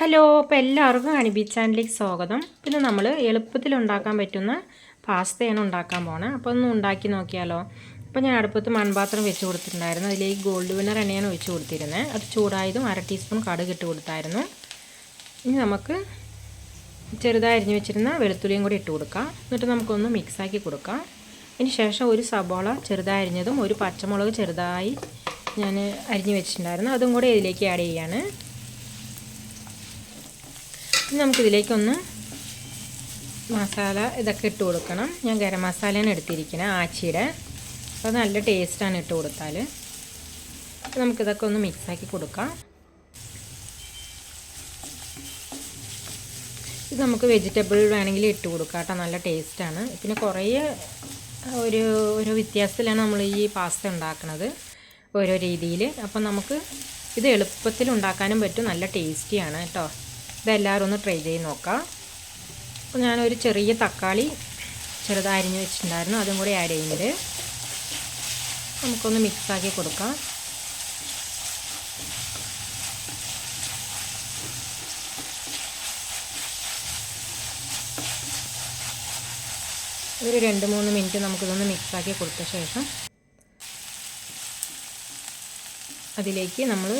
Hello അപ്പോൾ എല്ലാവർക്കും അനുബി ചാനലിലേക്ക് സ്വാഗതം. പിന്നെ നമ്മൾ എളുപ്പത്തിൽ ഉണ്ടാക്കാൻ പറ്റുന്ന പാസ്തയാണ് ഉണ്ടാക്കാൻ പോണത് അപ്പോൾ ഒന്ന് ഉണ്ടാക്കി നോക്കിയാലോ. അപ്പോൾ ഞാൻ അടുപ്പത്ത് മൺപാത്രം വെച്ച് കൊടുത്തിട്ടുണ്ടായിരുന്നു. അതിലേക്ക് ഗോൾഡ് വിന്നർ എണ്ണയാണ് ഒഴിച്ച് കൊടുത്തിരുന്നത് അത് ചൂടായതും അര ടീസ്പൂൺ കടുക് ഇട്ട് കൊടുത്തായിരുന്നു. ഇനി നമുക്ക് ചെറുതായി അരിഞ്ഞ് വെച്ചിരുന്ന വെളുത്തുള്ളിയും കൂടി ഇട്ട് കൊടുക്കാം. എന്നിട്ട് നമുക്കൊന്ന് മിക്സാക്കി കൊടുക്കാം. അതിന് ശേഷം ഒരു സബോള ചെറുതായി അരിഞ്ഞതും ഒരു പച്ചമുളക് ചെറുതായി ഞാൻ അരിഞ്ഞ് വെച്ചിട്ടുണ്ടായിരുന്നു. അതും കൂടി ഇതിലേക്ക് ആഡ് ചെയ്യാണ്. ഇനി നമുക്കിതിലേക്കൊന്ന് മസാല ഇതൊക്കെ ഇട്ട് കൊടുക്കണം. ഞാൻ ഗരം മസാലയാണ് എടുത്തിരിക്കുന്നത് ആച്ചിയുടെ. അപ്പോൾ നല്ല ടേസ്റ്റാണ് ഇട്ട് കൊടുത്താൽ. നമുക്കിതൊക്കെ ഒന്ന് മിക്സാക്കി കൊടുക്കാം. ഇത് നമുക്ക് വെജിറ്റബിൾ വേണമെങ്കിൽ ഇട്ട് കൊടുക്കാം കേട്ടോ നല്ല ടേസ്റ്റാണ് പിന്നെ കുറേ ഒരു ഒരു വ്യത്യാസത്തിലാണ് നമ്മൾ ഈ പാസ്ത ഉണ്ടാക്കുന്നത് ഓരോ രീതിയിൽ. അപ്പം നമുക്ക് ഇത് എളുപ്പത്തിൽ ഉണ്ടാക്കാനും പറ്റും നല്ല ടേസ്റ്റിയാണ് കേട്ടോ. ഇതെല്ലാവരും ഒന്ന് ട്രൈ ചെയ്ത് നോക്കാം. അപ്പോൾ ഞാനൊരു ചെറിയ തക്കാളി ചെറുതായി അരിഞ്ഞ് വെച്ചിട്ടുണ്ടായിരുന്നു. അതും കൂടി ആഡ് ചെയ്യുന്നത് നമുക്കൊന്ന് മിക്സാക്കി കൊടുക്കാം. ഒരു രണ്ട് മൂന്ന് മിനിറ്റ് നമുക്കിതൊന്ന് മിക്സാക്കി കൊടുത്ത ശേഷം അതിലേക്ക് നമ്മൾ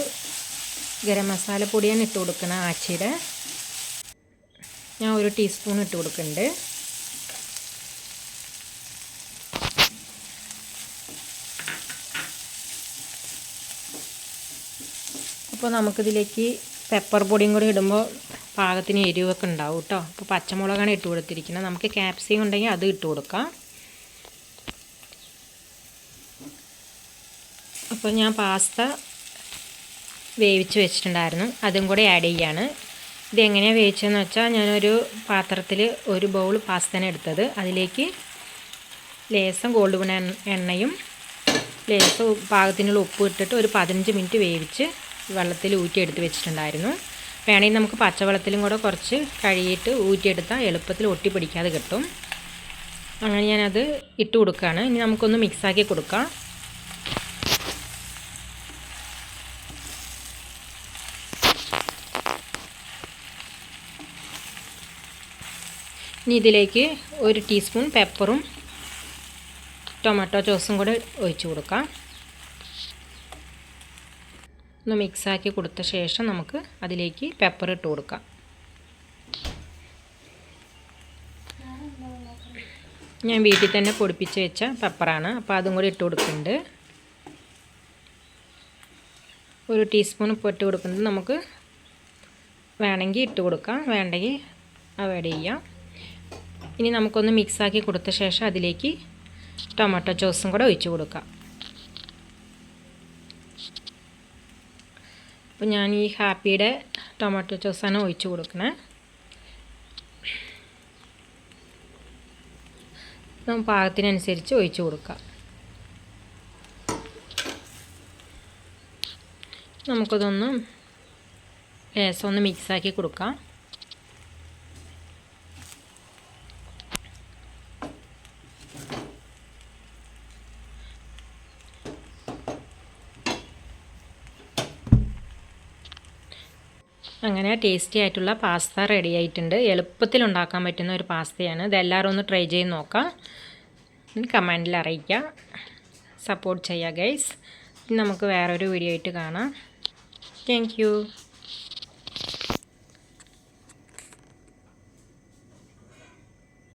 ഗരം മസാല പൊടിയാണ് ഇട്ട് കൊടുക്കണം ആച്ചിയുടെ. ഞാൻ ഒരു ടീസ്പൂൺ ഇട്ട് കൊടുക്കുന്നുണ്ട്. അപ്പോൾ നമുക്കിതിലേക്ക് പെപ്പർ പൊടിയും കൂടി ഇടുമ്പോൾ പാകത്തിന് എരിവൊക്കെ ഉണ്ടാവും കേട്ടോ അപ്പോൾ പച്ചമുളകാണ് ഇട്ട് കൊടുത്തിരിക്കുന്നത്. നമുക്ക് ക്യാപ്സിയം ഉണ്ടെങ്കിൽ അത് ഇട്ട് കൊടുക്കാം. അപ്പോൾ ഞാൻ പാസ്ത വേവിച്ച് വെച്ചിട്ടുണ്ടായിരുന്നു. അതും കൂടെ ആഡ് ചെയ്യാണ്. ഇതെങ്ങനെയാണ് വേവിച്ചതെന്ന് വെച്ചാൽ ഞാനൊരു പാത്രത്തിൽ ഒരു ബൗൾ പാസ്തന എടുത്തത്. അതിലേക്ക് ലേസം ഗോൾഡ് വിണ എണ്ണയും ലേസം പാകത്തിനുള്ള ഉപ്പ് ഇട്ടിട്ട് ഒരു പതിനഞ്ച് മിനിറ്റ് വേവിച്ച് വെള്ളത്തിൽ ഊറ്റിയെടുത്ത് വെച്ചിട്ടുണ്ടായിരുന്നു. വേണമെങ്കിൽ നമുക്ക് പച്ചവെള്ളത്തിലും കൂടെ കുറച്ച് കഴുകിയിട്ട് ഊറ്റിയെടുത്താൽ എളുപ്പത്തിൽ ഒട്ടി പിടിക്കാതെ കിട്ടും. അങ്ങനെ ഞാനത് ഇട്ട് കൊടുക്കുകയാണ്. ഇനി നമുക്കൊന്ന് മിക്സാക്കി കൊടുക്കാം. ഇനി ഇതിലേക്ക് ഒരു ടീസ്പൂൺ പെപ്പറും ടൊമാറ്റോ സോസും കൂടെ ഒഴിച്ചു കൊടുക്കാം. ഒന്ന് മിക്സാക്കി കൊടുത്ത ശേഷം നമുക്ക് അതിലേക്ക് പെപ്പർ ഇട്ട് കൊടുക്കാം. ഞാൻ വീട്ടിൽ തന്നെ പൊടിപ്പിച്ച് വെച്ച പെപ്പറാണ് അപ്പോൾ അതും കൂടി ഇട്ട് കൊടുക്കുന്നുണ്ട്. ഒരു ടീസ്പൂൺ ഇപ്പോൾ ഇട്ട് കൊടുക്കുന്നത് നമുക്ക് വേണമെങ്കിൽ ഇട്ട് കൊടുക്കാം. വേണ്ടെങ്കിൽ അവോയ്ഡ് ചെയ്യാം. ഇനി നമുക്കൊന്ന് മിക്സാക്കി കൊടുത്ത ശേഷം അതിലേക്ക് ടൊമാറ്റോ ജ്യൂസും കൂടെ ഒഴിച്ചു കൊടുക്കാം. അപ്പോൾ ഞാൻ ഈ ഹാപ്പിയുടെ ടൊമാറ്റോ ജ്യൂസാണ് ഒഴിച്ചു കൊടുക്കണേ. പാകത്തിനനുസരിച്ച് ഒഴിച്ചു കൊടുക്കാം. നമുക്കതൊന്ന് ലേസം ഒന്ന് മിക്സാക്കി കൊടുക്കാം. അങ്ങനെ ടേസ്റ്റി ആയിട്ടുള്ള പാസ്ത റെഡി ആയിട്ടുണ്ട്. എളുപ്പത്തിൽ ഉണ്ടാക്കാൻ പറ്റുന്ന ഒരു പാസ്തയാണ് ഇതെല്ലാവരും ഒന്ന് ട്രൈ ചെയ്ത് നോക്കാം. കമന്റിൽ അറിയിക്കുക സപ്പോർട്ട് ചെയ്യുക ഗൈസ് നമുക്ക് വേറൊരു വീഡിയോ ആയിട്ട് കാണാം. താങ്ക്